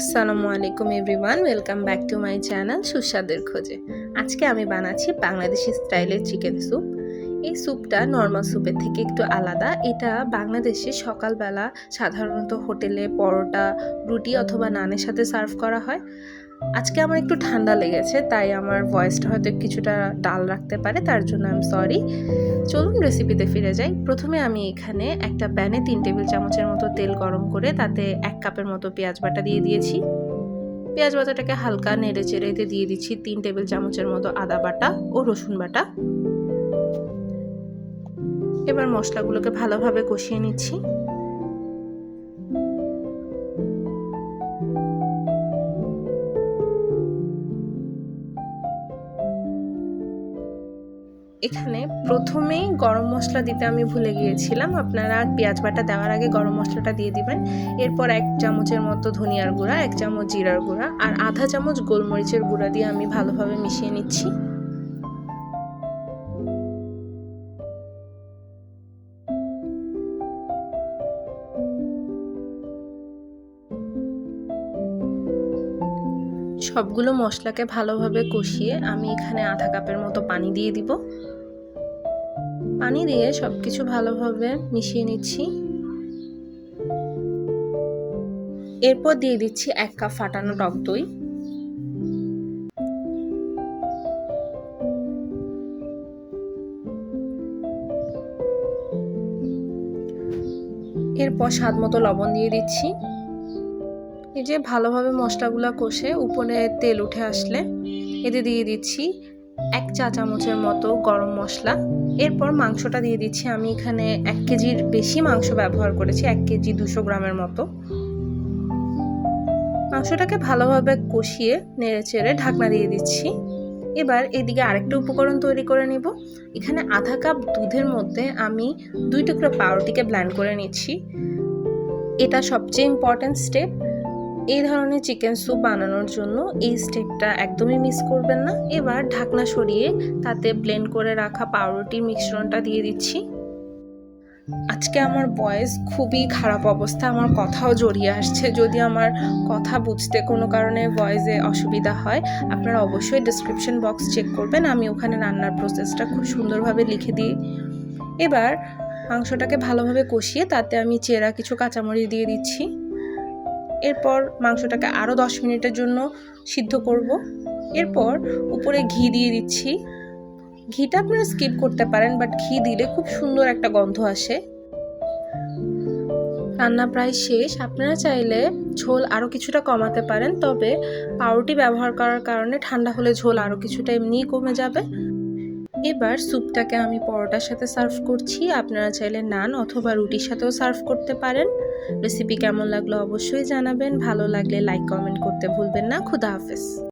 আসসালামু আলাইকুম everyone, welcome back to my channel সুস্বাদের খোঁজে। আজকে আমি বানাচ্ছি বাংলাদেশি স্টাইলের চিকেন স্যুপ। এই স্যুপটা নর্মাল স্যুপের থেকে একটু আলাদা। এটা বাংলাদেশে সকালবেলা সাধারণত হোটেলে পরোটা, রুটি অথবা নানের সাথে সার্ভ করা হয়। আজকে আমার একটু ঠান্ডা লেগেছে, তাই আমার ভয়েসটা হয়তো কিছুটা ডাল রাখতে পারে, তার জন্য আমি সরি চলুন রেসিপিতে ফিরে যাই। প্রথমে আমি এখানে একটা প্যানে তিন টেবিল চামচের মতো তেল গরম করে, তাতে এক কাপের মতো পেঁয়াজ বাটা দিয়ে দিয়েছি। পেঁয়াজ বাটাটাকে হালকা নেড়ে চেড়ে এতে দিয়ে দিচ্ছি তিন টেবিল চামচের মতো আদা বাটা ও রসুন বাটা। এবার মশলাগুলোকে ভালোভাবে কষিয়ে নিচ্ছি। এখানে প্রথমেই গরম মশলা দিতে আমি ভুলে গিয়েছিলাম। আপনারা পেঁয়াজ বাটা দেওয়ার আগে গরম মশলাটা দিয়ে দিবেন। এরপর এক চামচের মতো ধনিয়ার গুঁড়া, এক চামচ জিরার গুঁড়া আর আধা চামচ গোলমরিচের গুঁড়া দিয়ে আমি ভালোভাবে মিশিয়ে নিচ্ছি। সবগুলো মশলাকে ভালোভাবে কষিয়ে আমি এখানে আধা কাপের মতো পানি দিয়ে দিব। পানি দিয়ে সব কিছু ভালোভাবে মিশিয়ে নিচ্ছি। এরপর দিয়ে দিচ্ছি এক কাপ ফাটানো টক দই। এরপর স্বাদ মতো লবণ দিয়ে দিচ্ছি। এই যে ভালোভাবে মশলাগুলো কষে উপরে তেল উঠে আসলে এতে দিয়ে দিচ্ছি এক চা চামচের মতো গরম মশলা। এরপর মাংসটা দিয়ে দিচ্ছি। আমি এখানে এক কেজির বেশি মাংস ব্যবহার করেছি, এক কেজি দুশো গ্রামের মতো। মাংসটাকে ভালোভাবে কষিয়ে নেড়ে চেড়ে ঢাকনা দিয়ে দিচ্ছি। এবার এদিকে আরেকটা উপকরণ তৈরি করে নেব। এখানে আধা কাপ দুধের মধ্যে আমি দুই টুকরো পাউরুটিকে ব্ল্যান্ড করে নিচ্ছি। এটা সবচেয়ে ইম্পর্ট্যান্ট স্টেপ এই ধরনের চিকেন স্যুপ বানানোর জন্য এই স্টেপটা একদমই মিস করবেন না। এবার ঢাকনা সরিয়ে তাতে ব্লেন্ড করে রাখা পাউরুটির মিশ্রণটা দিয়ে দিচ্ছি। আজকে আমার বয়েস খুবই খারাপ অবস্থা, আমার কথাও জড়িয়ে আসছে। যদি আমার কথা বুঝতে কোনো কারণে ভয়েসে অসুবিধা হয়, আপনারা অবশ্যই ডিসক্রিপশন বক্স চেক করবেন। আমি ওখানে রান্নার প্রসেসটা খুব সুন্দরভাবে লিখে দিই। এবার মাংসটাকে ভালোভাবে কষিয়ে তাতে আমি চেরা কিছু কাঁচামরিচ দিয়ে দিচ্ছি। এরপর মাংসটাকে আরও দশ মিনিটের জন্য সিদ্ধ করব। এরপর উপরে ঘি দিয়ে দিচ্ছি। ঘিটা আপনারা স্কিপ করতে পারেন, বাট ঘি দিলে খুব সুন্দর একটা গন্ধ আসে। রান্না প্রায় শেষ। আপনারা চাইলে ঝোল আরও কিছুটা কমাতে পারেন, তবে পাউরুটি ব্যবহার করার কারণে ঠান্ডা হলে ঝোল আরও কিছুটা এমনিই কমে যাবে। এবার স্যুপটাকে আমি পরোটার সাথে সার্ভ করছি। আপনারা চাইলে নান অথবা রুটির সাথেও সার্ভ করতে পারেন। রেসিপি কেমন লাগল অবশ্যই জানাবেন। ভালো লাগলে লাইক কমেন্ট করতে ভুলবেন না। খুদা হাফেজ।